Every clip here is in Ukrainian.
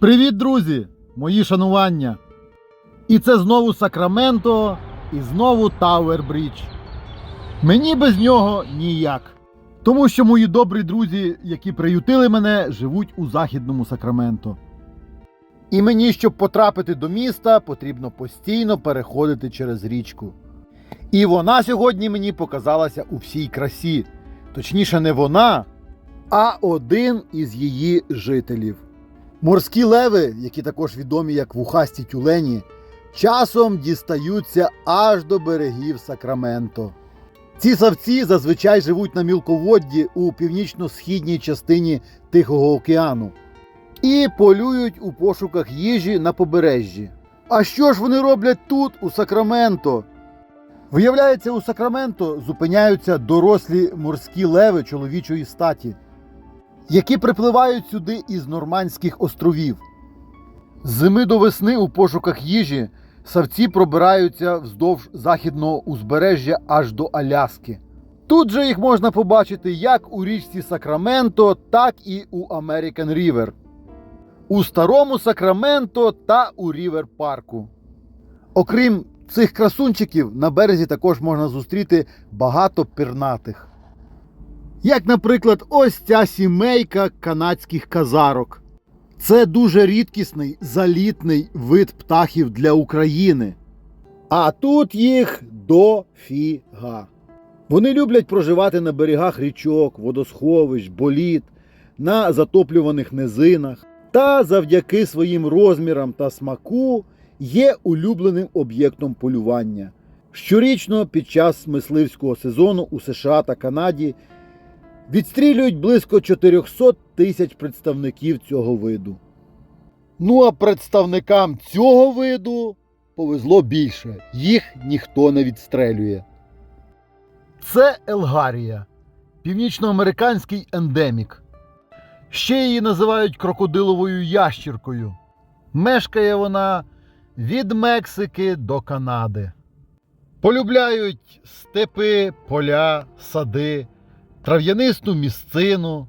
Привіт, друзі! Мої шанування! І це знову Сакраменто і знову Тауер Брідж. Мені без нього ніяк. Тому що мої добрі друзі, які приютили мене, живуть у західному Сакраменто. І мені, щоб потрапити до міста, потрібно постійно переходити через річку. І вона сьогодні мені показалася у всій красі. Точніше, не вона, а один із її жителів. Морські леви, які також відомі як вухасті тюлені, часом дістаються аж до берегів Сакраменто. Ці савці зазвичай живуть на мілководді у північно-східній частині Тихого океану і полюють у пошуках їжі на побережжі. А що ж вони роблять тут, у Сакраменто? Виявляється, у Сакраменто зупиняються дорослі морські леви чоловічої статі, які припливають сюди із Нормандських островів. Зими до весни у пошуках їжі савці пробираються вздовж західного узбережжя аж до Аляски. Тут же їх можна побачити як у річці Сакраменто, так і у American River. У старому Сакраменто та у Рівер Парку. Окрім цих красунчиків, на березі також можна зустріти багато пірнатих. Як, наприклад, ось ця сімейка канадських казарок. Це дуже рідкісний залітний вид птахів для України. А тут їх дофіга. Вони люблять проживати на берегах річок, водосховищ, боліт, на затоплюваних низинах та завдяки своїм розмірам та смаку є улюбленим об'єктом полювання. Щорічно під час мисливського сезону у США та Канаді відстрілюють близько 400 тисяч представників цього виду. Ну а представникам цього виду повезло більше, їх ніхто не відстрелює. Це Елгарія, північноамериканський ендемік. Ще її називають крокодиловою ящіркою. Мешкає вона від Мексики до Канади. Полюбляють степи, поля, сади, трав'янисту місцину.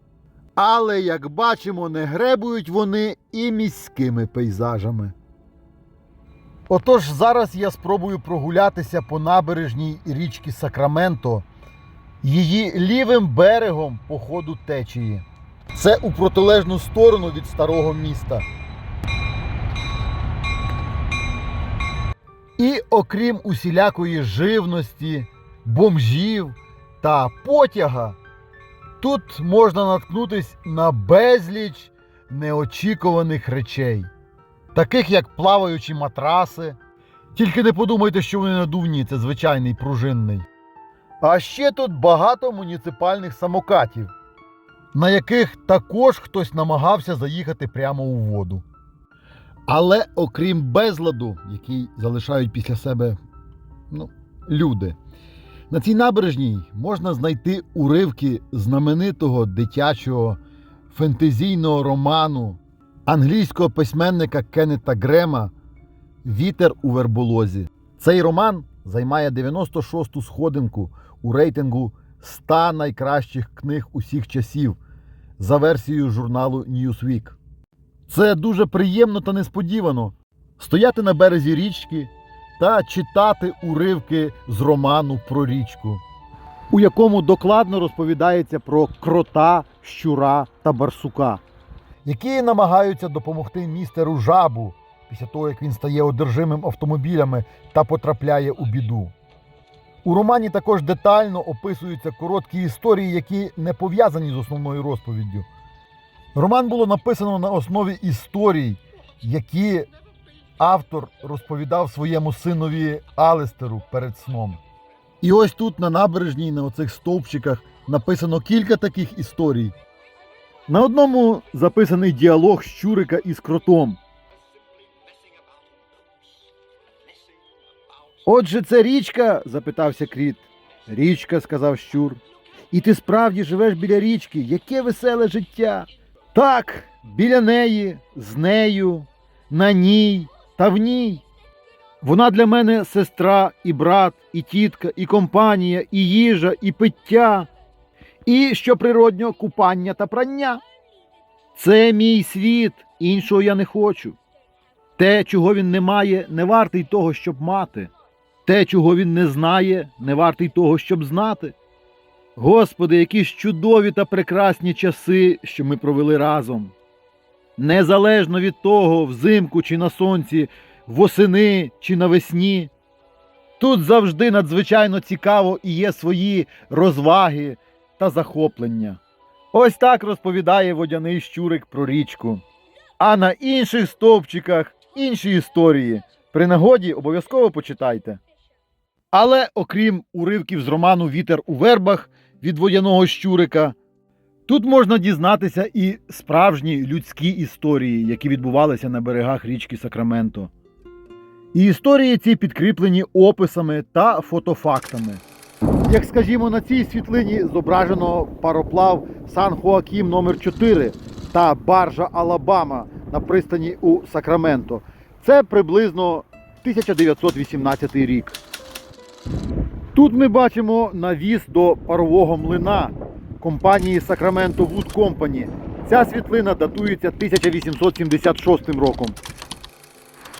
Але, як бачимо, не гребують вони і міськими пейзажами. Отож, зараз я спробую прогулятися по набережній річки Сакраменто, її лівим берегом по ходу течії. Це у протилежну сторону від старого міста. І окрім усілякої живності, бомжів та потяга, тут можна наткнутись на безліч неочікуваних речей, таких як плаваючі матраси. Тільки не подумайте, що вони надувні, це звичайний пружинний. А ще тут багато муніципальних самокатів, на яких також хтось намагався заїхати прямо у воду. Але окрім безладу, який залишають після себе ну, люди, на цій набережній можна знайти уривки знаменитого дитячого фентезійного роману англійського письменника Кеннета Грема Вітер у верболозі. Цей роман займає 96-ту сходинку у рейтингу 100 найкращих книг усіх часів за версією журналу Newsweek. Це дуже приємно та несподівано стояти на березі річки та читати уривки з роману про річку, у якому докладно розповідається про крота, щура та барсука, які намагаються допомогти містеру жабу після того, як він стає одержимим автомобілями та потрапляє у біду. У романі також детально описуються короткі історії, які не пов'язані з основною розповіддю. Роман було написано на основі історій, які автор розповідав своєму синові Алестеру перед сном. І ось тут на набережній, на оцих стовпчиках, написано кілька таких історій. На одному записаний діалог щурика із кротом. Отже, це річка? запитався кріт. Річка, сказав щур. І ти справді живеш біля річки. Яке веселе життя. Так, біля неї, з нею, на ній та в ній. Вона для мене сестра, і брат, і тітка, і компанія, і їжа, і пиття, і що природньо купання та прання. Це мій світ, іншого я не хочу. Те, чого він не має, не вартий того, щоб мати. Те, чого він не знає, не вартий того, щоб знати. Господи, які ж чудові та прекрасні часи, що ми провели разом. Незалежно від того, взимку чи на сонці, восени чи навесні. Тут завжди надзвичайно цікаво і є свої розваги та захоплення. Ось так розповідає водяний щурик про річку. А на інших стовпчиках інші історії. При нагоді обов'язково почитайте. Але окрім уривків з роману Вітер у вербах від водяного щурика, тут можна дізнатися і справжні людські історії, які відбувалися на берегах річки Сакраменто. І історії ці підкріплені описами та фотофактами. Як скажімо, на цій світлині зображено пароплав Сан Хоакім номер 4 та баржа Алабама на пристані у Сакраменто. Це приблизно 1918 рік. Тут ми бачимо навіс до парового млина компанії Sacramento Wood Company. Ця світлина датується 1876 роком.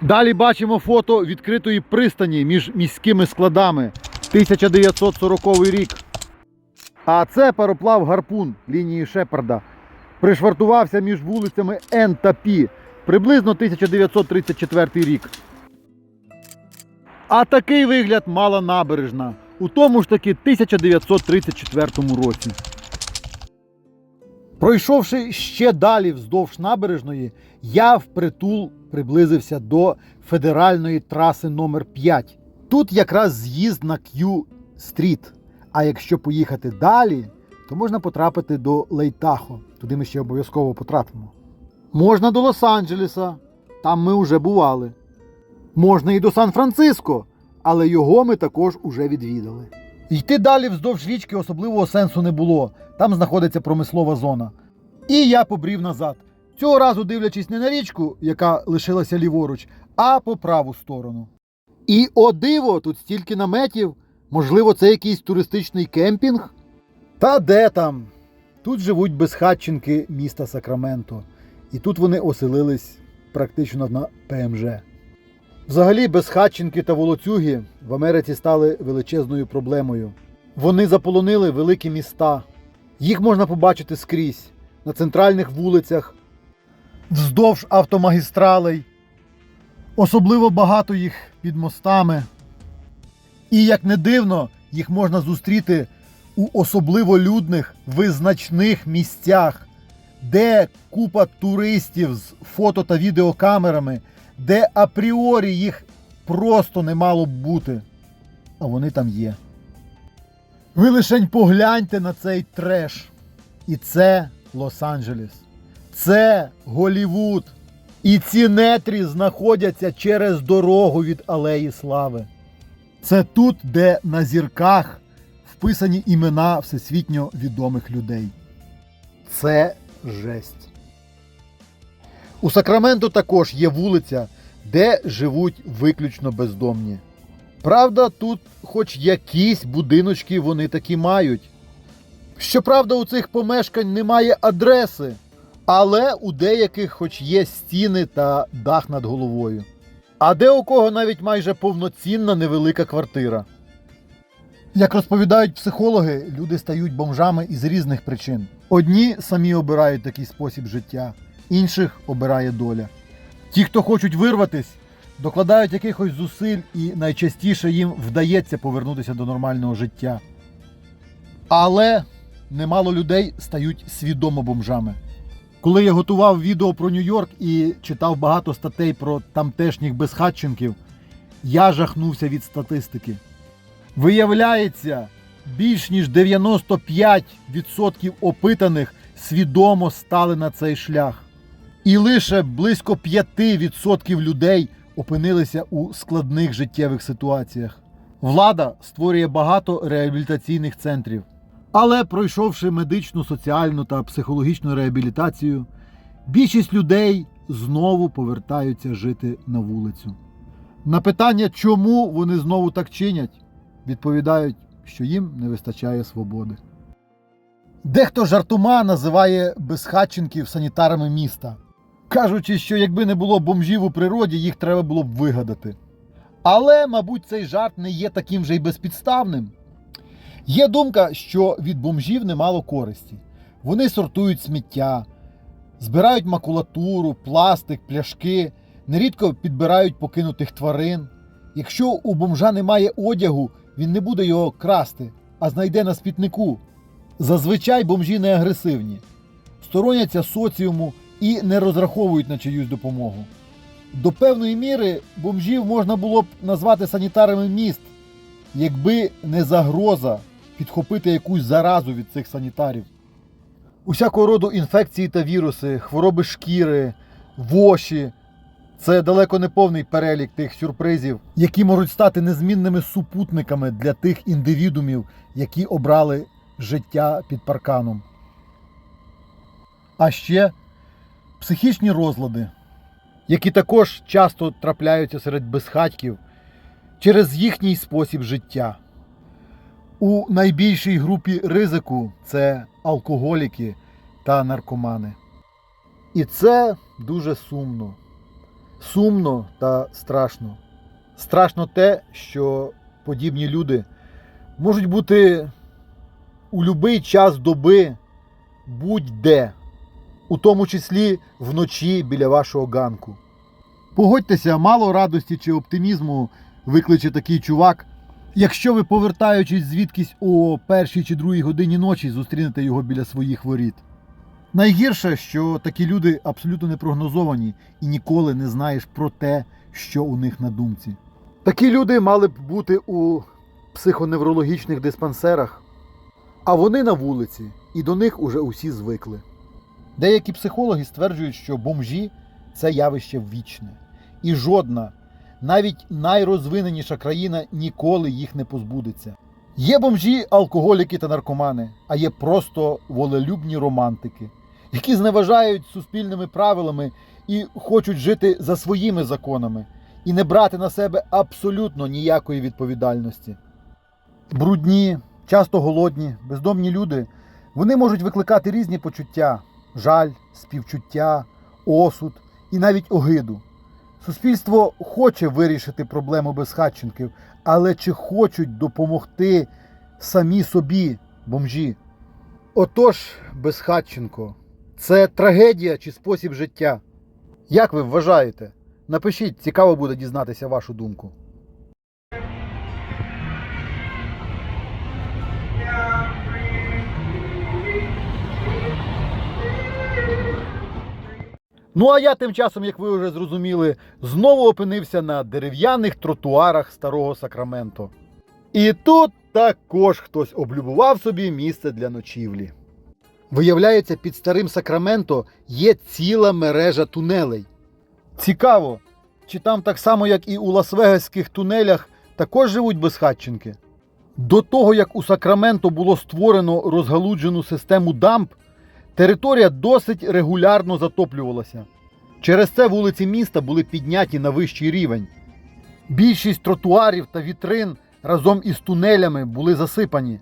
Далі бачимо фото відкритої пристані між міськими складами 1940 рік. А це пароплав Гарпун лінії Шепарда. Пришвартувався між вулицями Н та Пі приблизно 1934 рік. А такий вигляд мала набережна у тому ж таки 1934 році. Пройшовши ще далі вздовж набережної, я впритул приблизився до федеральної траси номер 5 Тут якраз з'їзд на Q-стріт. А якщо поїхати далі, то можна потрапити до Лейтахо. Туди ми ще обов'язково потрапимо. Можна до Лос-Анджелеса, там ми вже бували. Можна і до Сан-Франциско, але його ми також уже відвідали. Йти далі вздовж річки особливого сенсу не було. Там знаходиться промислова зона. І я побрів назад. Цього разу дивлячись не на річку, яка лишилася ліворуч, а по праву сторону. І о диво, тут стільки наметів. Можливо, це якийсь туристичний кемпінг? Та де там? Тут живуть безхатченки міста Сакраменто. І тут вони оселились практично на ПМЖ. Взагалі, безхатченки та волоцюги в Америці стали величезною проблемою. Вони заполонили великі міста. Їх можна побачити скрізь на центральних вулицях, вздовж автомагістралей. Особливо багато їх під мостами. І як не дивно, їх можна зустріти у особливо людних визначних місцях, де купа туристів з фото та відеокамерами, де апріорі їх просто не мало б бути. А вони там є. Ви лишень погляньте на цей треш. І це Лос-Анджелес. Це Голівуд. І ці нетрі знаходяться через дорогу від Алеї Слави. Це тут, де на зірках вписані імена всесвітньо відомих людей. Це жесть. У Сакраменто також є вулиця, де живуть виключно бездомні. Правда, тут хоч якісь будиночки вони такі мають. Щоправда, у цих помешкань немає адреси, але у деяких хоч є стіни та дах над головою. А де у кого навіть майже повноцінна невелика квартира. Як розповідають психологи, люди стають бомжами із різних причин. Одні самі обирають такий спосіб життя, інших обирає доля. Ті, хто хочуть вирватись, докладають якихось зусиль і найчастіше їм вдається повернутися до нормального життя. Але немало людей стають свідомо бомжами. Коли я готував відео про Нью-Йорк і читав багато статей про тамтешніх безхатченків, я жахнувся від статистики. Виявляється, більш ніж 95% опитаних свідомо стали на цей шлях. І лише близько 5% людей опинилися у складних життєвих ситуаціях. Влада створює багато реабілітаційних центрів. Але пройшовши медичну, соціальну та психологічну реабілітацію, більшість людей знову повертаються жити на вулицю. На питання, чому вони знову так чинять, відповідають, що їм не вистачає свободи. Дехто жартома називає безхатченків санітарами міста. Кажучи, що якби не було бомжів у природі, їх треба було б вигадати. Але, мабуть, цей жарт не є таким же й безпідставним. Є думка, що від бомжів немало користі. Вони сортують сміття, збирають макулатуру, пластик, пляшки, нерідко підбирають покинутих тварин. Якщо у бомжа немає одягу, він не буде його красти, а знайде на спітнику. Зазвичай бомжі не агресивні, стороняться соціуму і не розраховують на чиюсь допомогу. До певної міри бомжів можна було б назвати санітарами міст, якби не загроза підхопити якусь заразу від цих санітарів. Усякого роду інфекції та віруси, хвороби шкіри, воші це далеко не повний перелік тих сюрпризів, які можуть стати незмінними супутниками для тих індивідумів, які обрали життя під парканом. А ще психічні розлади, які також часто трапляються серед безхатьків через їхній спосіб життя. У найбільшій групі ризику це алкоголіки та наркомани. І це дуже сумно. Сумно та страшно. Страшно те, що подібні люди можуть бути у будь-який час доби будь-де, у тому числі вночі біля вашого ганку. Погодьтеся, мало радості чи оптимізму викличе такий чувак, якщо ви, повертаючись звідкись о першій чи другій годині ночі, зустрінете його біля своїх воріт. Найгірше, що такі люди абсолютно не прогнозовані і ніколи не знаєш про те, що у них на думці. Такі люди мали б бути у психоневрологічних диспансерах, а вони на вулиці, і до них уже усі звикли. Деякі психологи стверджують, що бомжі це явище вічне, і жодна, навіть найрозвиненіша країна ніколи їх не позбудеться. Є бомжі, алкоголіки та наркомани, а є просто волелюбні романтики, які зневажають суспільними правилами і хочуть жити за своїми законами і не брати на себе абсолютно ніякої відповідальності. Брудні, часто голодні, бездомні люди вони можуть викликати різні почуття: жаль, співчуття, осуд і навіть огиду. Суспільство хоче вирішити проблему безхатченків, але чи хочуть допомогти самі собі бомжі? Отож, безхатченко, це трагедія чи спосіб життя? Як ви вважаєте? Напишіть, цікаво буде дізнатися вашу думку. Ну а я тим часом, як ви вже зрозуміли, знову опинився на дерев'яних тротуарах старого Сакраменто. І тут також хтось облюбував собі місце для ночівлі. Виявляється, під старим Сакраменто є ціла мережа тунелей. Цікаво, чи там так само, як і у Лас-Вегаських тунелях, також живуть безхатченки? До того, як у Сакраменто було створено розгалуджену систему дамб, територія досить регулярно затоплювалася. Через це вулиці міста були підняті на вищий рівень. Більшість тротуарів та вітрин разом із тунелями були засипані.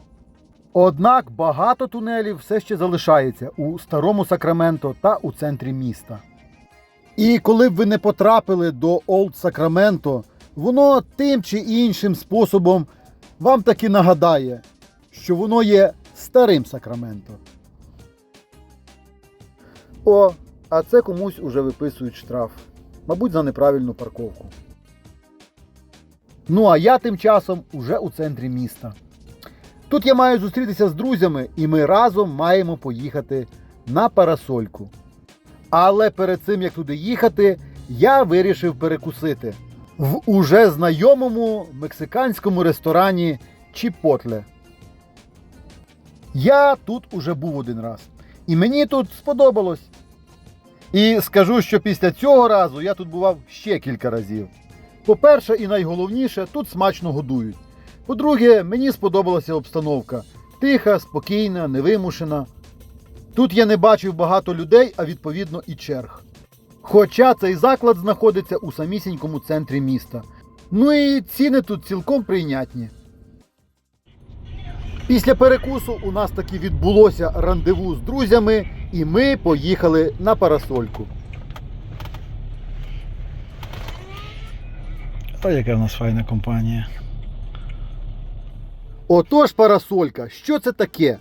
Однак багато тунелів все ще залишається у старому Сакраменто та у центрі міста. І коли б ви не потрапили до Олд Сакраменто, воно тим чи іншим способом вам таки нагадає, що воно є старим Сакраменто. О, а це комусь уже виписують штраф. Мабуть, за неправильну парковку. Ну а я тим часом уже у центрі міста. Тут я маю зустрітися з друзями, і ми разом маємо поїхати на парасольку. Але перед цим як туди їхати, я вирішив перекусити в уже знайомому мексиканському ресторані Чіпотле. Я тут уже був один раз. І мені тут сподобалось. І скажу, що після цього разу я тут бував ще кілька разів. По-перше, і найголовніше, тут смачно годують. По-друге, мені сподобалася обстановка. Тиха, спокійна, невимушена. Тут я не бачив багато людей, а відповідно і черг. Хоча цей заклад знаходиться у самісінькому центрі міста. Ну і ціни тут цілком прийнятні. Після перекусу у нас таки відбулося рандеву з друзями, і ми поїхали на парасольку. Та яка в нас файна компанія. Отож, парасолька. Що це таке?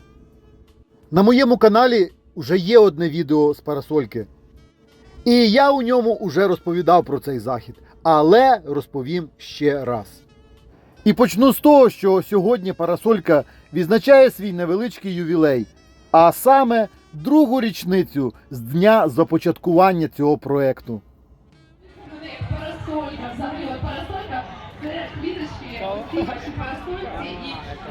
На моєму каналі вже є одне відео з парасольки. І я у ньому вже розповідав про цей захід. Але розповім ще раз. І почну з того, що сьогодні парасолька відзначає свій невеличкий ювілей, а саме другу річницю з дня започаткування цього проекту. Парасолька,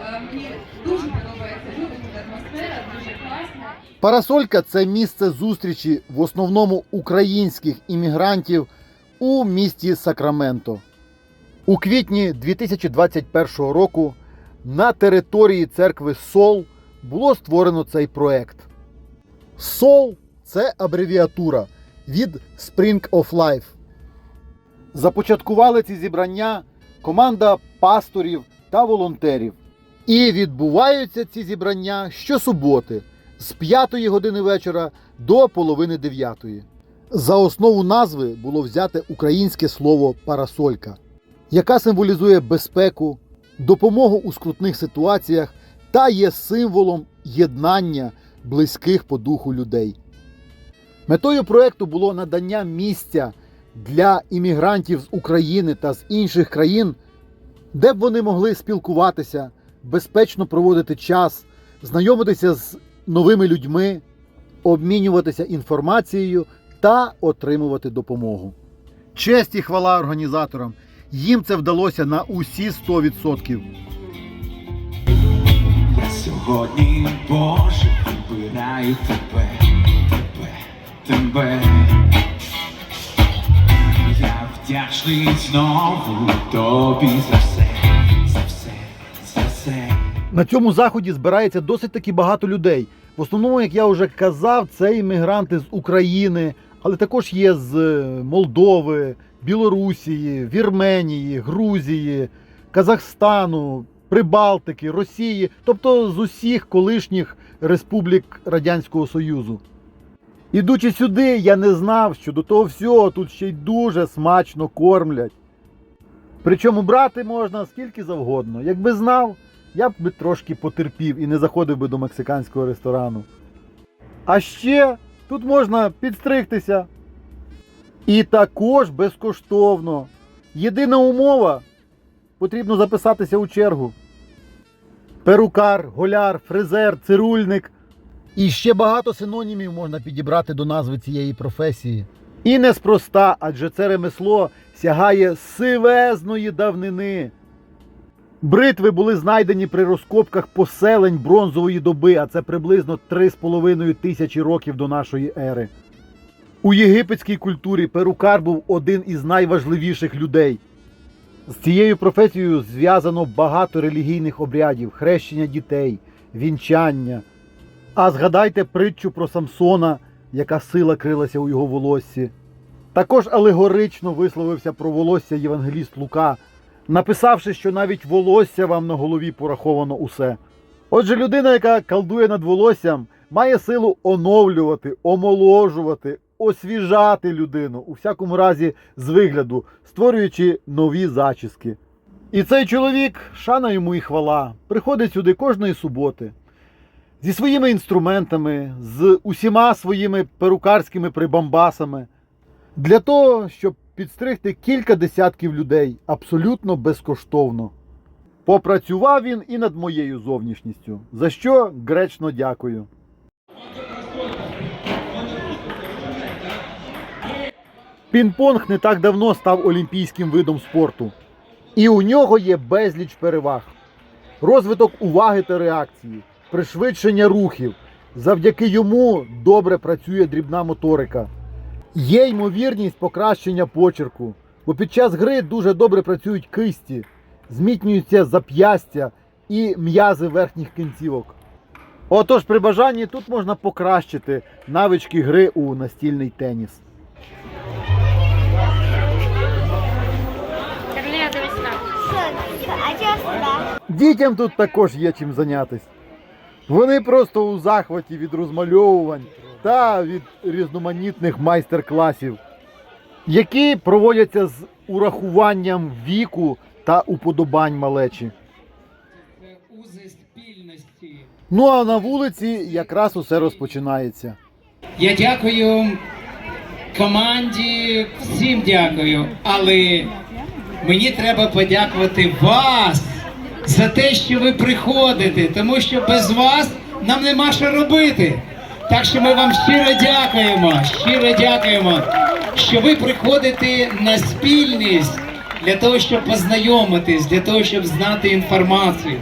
е, мені дуже подобається. Дуже атмосфера, дуже класна. Парасолька це місце зустрічі в основному українських іммігрантів у місті Сакраменто. У квітні 2021 року на території церкви Сол було створено цей проект. Сол це абревіатура від Spring of Life. Започаткували ці зібрання команда пасторів та волонтерів. І відбуваються ці зібрання щосуботи з 5 години вечора до половини 9. За основу назви було взяте українське слово парасолька, яка символізує безпеку, допомогу у скрутних ситуаціях та є символом єднання близьких по духу людей. Метою проекту було надання місця для іммігрантів з України та з інших країн, де б вони могли спілкуватися, безпечно проводити час, знайомитися з новими людьми, обмінюватися інформацією та отримувати допомогу. Честь і хвала організаторам. Їм це вдалося на усі 100%. Я сьогодні, Боже, вибираю тебе, тебе, тебе. Я вдячний знову тобі за все, за все, за все. На цьому заході збирається досить таки багато людей. В основному, як я вже казав, це іммігранти з України, але також є з Молдови, Білорусії, Вірменії, Грузії, Казахстану, Прибалтики, Росії, тобто з усіх колишніх республік Радянського Союзу. Ідучи сюди, я не знав, що до того всього тут ще й дуже смачно кормлять. Причому брати можна скільки завгодно. Якби знав, я б трошки потерпів і не заходив би до мексиканського ресторану. А ще тут можна підстригтися. І також безкоштовно. Єдина умова потрібно записатися у чергу. Перукар, голяр, фрезер, цирульник. І ще багато синонімів можна підібрати до назви цієї професії. І неспроста, адже це ремесло сягає сивезної давнини. Бритви були знайдені при розкопках поселень бронзової доби, а це приблизно 3,5 тисячі років до нашої ери. У єгипетській культурі перукар був один із найважливіших людей. З цією професією зв'язано багато релігійних обрядів, хрещення дітей, вінчання. А згадайте притчу про Самсона, яка сила крилася у його волоссі. Також алегорично висловився про волосся євангеліст Лука, написавши, що навіть волосся вам на голові пораховано усе. Отже, людина, яка колдує над волоссям, має силу оновлювати, омоложувати, освіжати людину, у всякому разі з вигляду, створюючи нові зачіски. І цей чоловік, шана йому і хвала, приходить сюди кожної суботи зі своїми інструментами, з усіма своїми перукарськими прибамбасами, для того, щоб підстригти кілька десятків людей абсолютно безкоштовно. Попрацював він і над моєю зовнішністю, за що гречно дякую. Пінг-понг не так давно став олімпійським видом спорту. І у нього є безліч переваг. Розвиток уваги та реакції, пришвидшення рухів. Завдяки йому добре працює дрібна моторика. Є ймовірність покращення почерку, бо під час гри дуже добре працюють кисті, змітнюються зап'ястя і м'язи верхніх кінцівок. Отож, при бажанні тут можна покращити навички гри у настільний теніс. Дітям тут також є чим зайнятися. Вони просто у захваті від розмальовувань та від різноманітних майстер-класів, які проводяться з урахуванням віку та уподобань малечі. Ну а на вулиці якраз усе розпочинається. Я дякую команді, всім дякую, але мені треба подякувати вас за те, що ви приходите, тому що без вас нам нема що робити. Так що ми вам щиро дякуємо, щиро дякуємо, що ви приходите на спільність для того, щоб познайомитись, для того, щоб знати інформацію.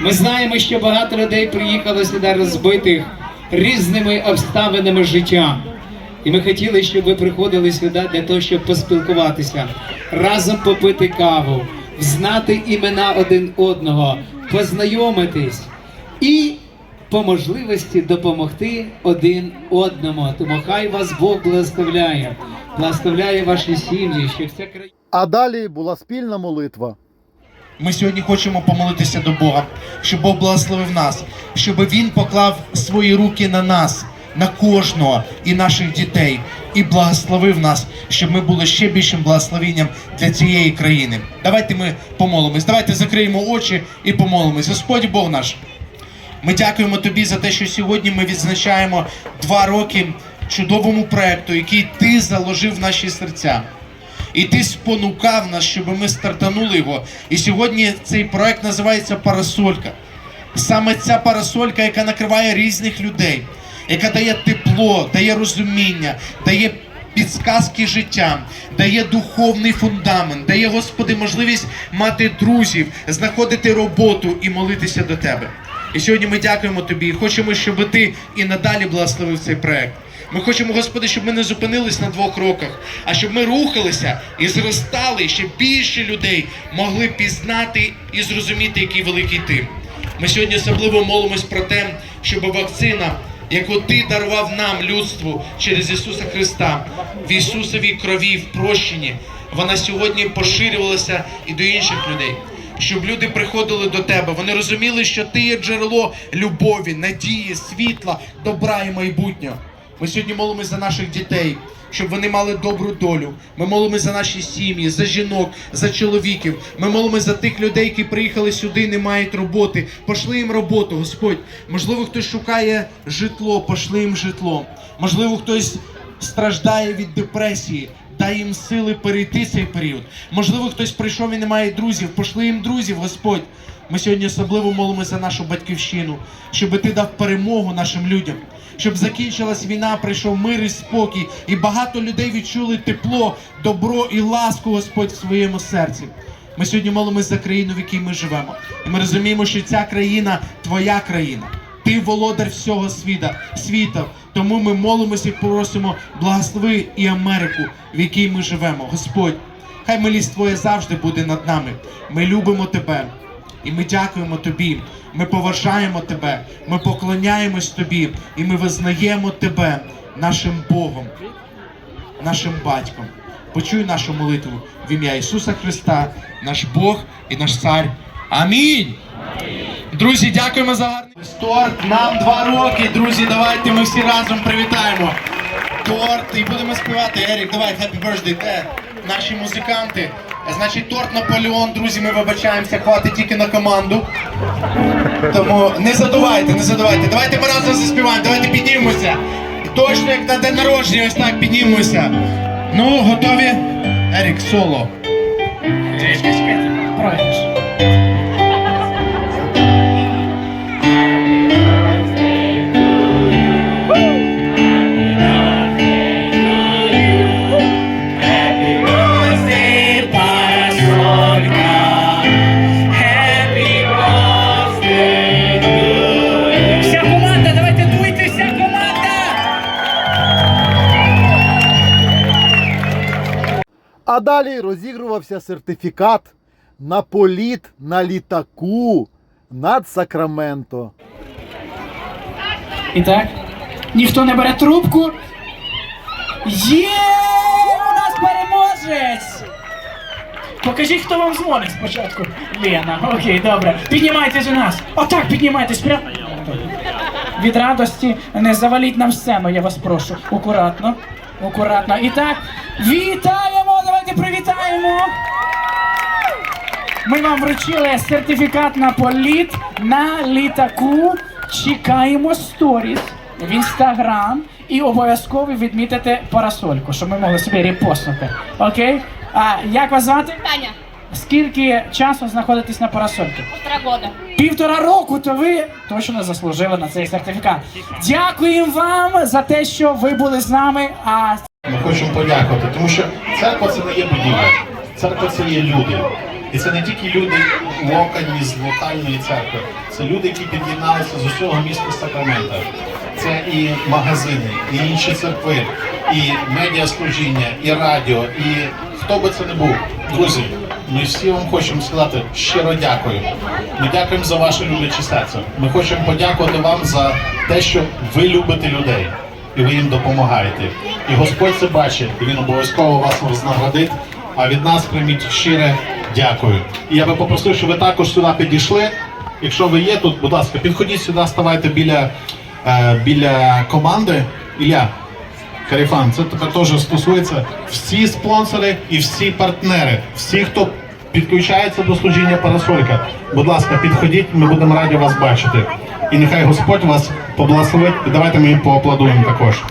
Ми знаємо, що багато людей приїхало сюди розбитих різними обставинами життя. І ми хотіли, щоб ви приходили сюди для того, щоб поспілкуватися, разом попити каву, знати імена один одного, познайомитись і по можливості допомогти один одному. Тому хай вас Бог благословляє, благословляє ваші сім'ї, щоб ця країна. А далі була спільна молитва. Ми сьогодні хочемо помолитися до Бога, щоб Бог благословив нас, щоб Він поклав свої руки на нас, на кожного і наших дітей, і благословив нас, щоб ми були ще більшим благословенням для цієї країни. Давайте ми помолимось. Давайте закриємо очі і помолимось. Господь Бог наш. Ми дякуємо тобі за те, що сьогодні ми відзначаємо два роки чудовому проекту, який ти заложив в наші серця. І ти спонукав нас, щоб ми стартанули його. І сьогодні цей проект називається Парасолька. Саме ця парасолька, яка накриває різних людей, яка дає тепло, дає розуміння, дає підсказки життя, дає духовний фундамент, дає, Господи, можливість мати друзів, знаходити роботу і молитися до Тебе. І сьогодні ми дякуємо Тобі і хочемо, щоб ти і надалі благословив цей проект. Ми хочемо, Господи, щоб ми не зупинились на двох кроках, а щоб ми рухалися і зростали, і щоб більше людей могли пізнати і зрозуміти, який великий ти. Ми сьогодні особливо молимось про те, щоб вакцина, яку ти дарував нам, людству, через Ісуса Христа, в Ісусовій крові, в прощенні, вона сьогодні поширювалася і до інших людей. Щоб люди приходили до тебе, вони розуміли, що ти є джерело любові, надії, світла, добра і майбутнього. Ми сьогодні молимось за наших дітей, щоб вони мали добру долю. Ми молимось за наші сім'ї, за жінок, за чоловіків. Ми молимось за тих людей, які приїхали сюди, і не мають роботи. Пошли їм роботу, Господь. Можливо, хтось шукає житло, пошли їм житло. Можливо, хтось страждає від депресії. Дай їм сили перейти цей період. Можливо, хтось прийшов і не має друзів. Пошли їм друзів, Господь. Ми сьогодні особливо молимося за нашу батьківщину, щоб ти дав перемогу нашим людям, щоб закінчилась війна, прийшов мир і спокій, і багато людей відчули тепло, добро і ласку, Господь, в своєму серці. Ми сьогодні молимося за країну, в якій ми живемо. І ми розуміємо, що ця країна твоя країна. Ти володар всього світа, світа. Тому ми молимося і просимо благослови і Америку, в якій ми живемо. Господь, хай милість Твоя завжди буде над нами. Ми любимо Тебе. І ми дякуємо тобі, ми поважаємо тебе, ми поклоняємось тобі, і ми визнаємо тебе нашим Богом, нашим батьком. Почуй нашу молитву в ім'я Ісуса Христа, наш Бог і наш Цар. Амінь. Друзі, дякуємо за гарний торт. Нам два роки. Друзі, давайте ми всі разом привітаємо. Торт і будемо співати. Ерік, давай, happy birthday, те. Наші музиканти. Значить, торт Наполеон, друзі, ми вибачаємося, хватить тільки на команду. Тому не задувайте, не задувайте. Давайте ми разом заспіваємо, давайте піднімемося. Точно як на день народження, ось так піднімемося. Ну, готові? Ерік, соло. Вся А далі розігрувався сертифікат на політ на літаку над Сакраменто. І так, ніхто не бере трубку. Є! У нас переможець! Покажіть, хто вам дзвонить спочатку. Лена, окей, добре. Піднімайтесь у нас. Отак, піднімайтесь прямо. Від радості не заваліть нам сцену, я вас прошу. Акуратно акуратно. І так, вітаємо! Давайте привітаємо! Ми вам вручили сертифікат на політ на літаку. Чекаємо сторіс в інстаграм і обов'язково відмітите парасольку, щоб ми могли собі репостнути. Окей? А як вас звати? Таня. Скільки часу знаходитесь на парасольці? полтора года. Півтора року, то ви точно заслужили на цей сертифікат. Дякуємо вам за те, що ви були з нами. А Ми хочемо подякувати, тому що церква це не є будівля, церква це є люди. І це не тільки люди локальні з локальної церкви, це люди, які під'єдналися з усього міста Сакрамента. Це і магазини, і інші церкви, і медіаслужіння, і радіо, і хто би це не був. Друзі, ми всі вам хочемо сказати щиро дякую. Ми дякуємо за ваше любляче серце. Ми хочемо подякувати вам за те, що ви любите людей і ви їм допомагаєте. І Господь це бачить, і він обов'язково вас вознаградить. А від нас прийміть щире дякую. І я би попросив, щоб ви також сюди підійшли. Якщо ви є тут, будь ласка, підходіть сюди, ставайте біля, е, біля команди. Ілля, Каріфан, це тебе теж стосується всі спонсори і всі партнери, всі, хто підключається до служіння Парасолька. Будь ласка, підходіть, ми будемо раді вас бачити. І нехай Господь вас поблагословить. І давайте ми їм поаплодуємо також.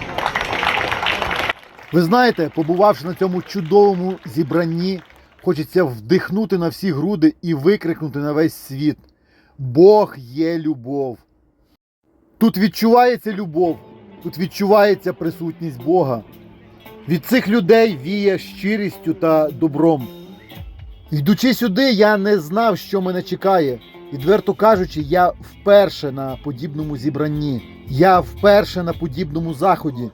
Ви знаєте, побувавши на цьому чудовому зібранні, хочеться вдихнути на всі груди і викрикнути на весь світ: Бог є любов. Тут відчувається любов, тут відчувається присутність Бога. Від цих людей віє щирістю та добром. Йдучи сюди, я не знав, що мене чекає. Відверто кажучи, я вперше на подібному зібранні, я вперше на подібному заході.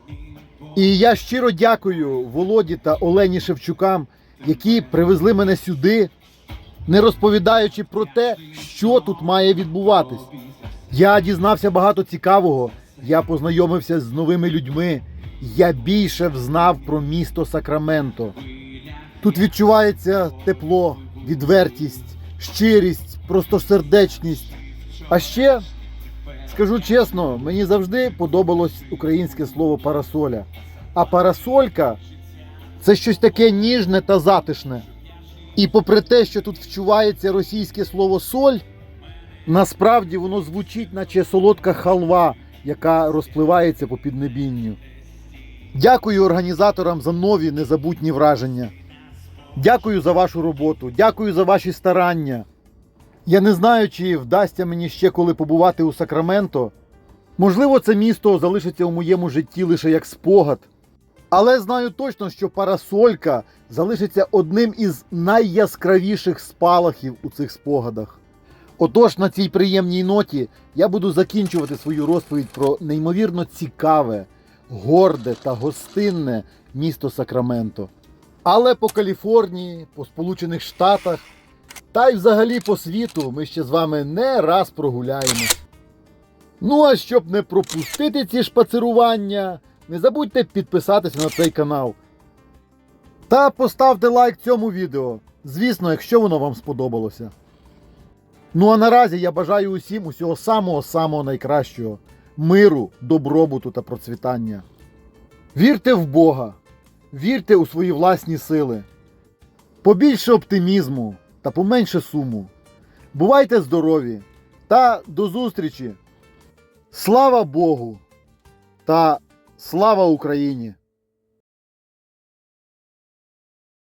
І я щиро дякую Володі та Олені Шевчукам, які привезли мене сюди, не розповідаючи про те, що тут має відбуватись. Я дізнався багато цікавого, я познайомився з новими людьми, я більше взнав про місто Сакраменто. Тут відчувається тепло, відвертість, щирість, простосердечність. А ще, скажу чесно, мені завжди подобалось українське слово парасоля. А парасолька це щось таке ніжне та затишне. І попри те, що тут вчувається російське слово соль, насправді воно звучить, наче солодка халва, яка розпливається по піднебінню. Дякую організаторам за нові незабутні враження. Дякую за вашу роботу, дякую за ваші старання. Я не знаю, чи вдасться мені ще коли побувати у Сакраменто. Можливо, це місто залишиться у моєму житті лише як спогад. Але знаю точно, що парасолька залишиться одним із найяскравіших спалахів у цих спогадах. Отож, на цій приємній ноті я буду закінчувати свою розповідь про неймовірно цікаве, горде та гостинне місто Сакраменто. Але по Каліфорнії, по Сполучених Штатах та й взагалі по світу ми ще з вами не раз прогуляємось. Ну а щоб не пропустити ці шпацирування, не забудьте підписатися на цей канал. Та поставте лайк цьому відео, звісно, якщо воно вам сподобалося. Ну а наразі я бажаю усім усього самого-самого найкращого миру, добробуту та процвітання. Вірте в Бога, вірте у свої власні сили, побільше оптимізму та поменше суму. Бувайте здорові та до зустрічі! Слава Богу та слава Україні!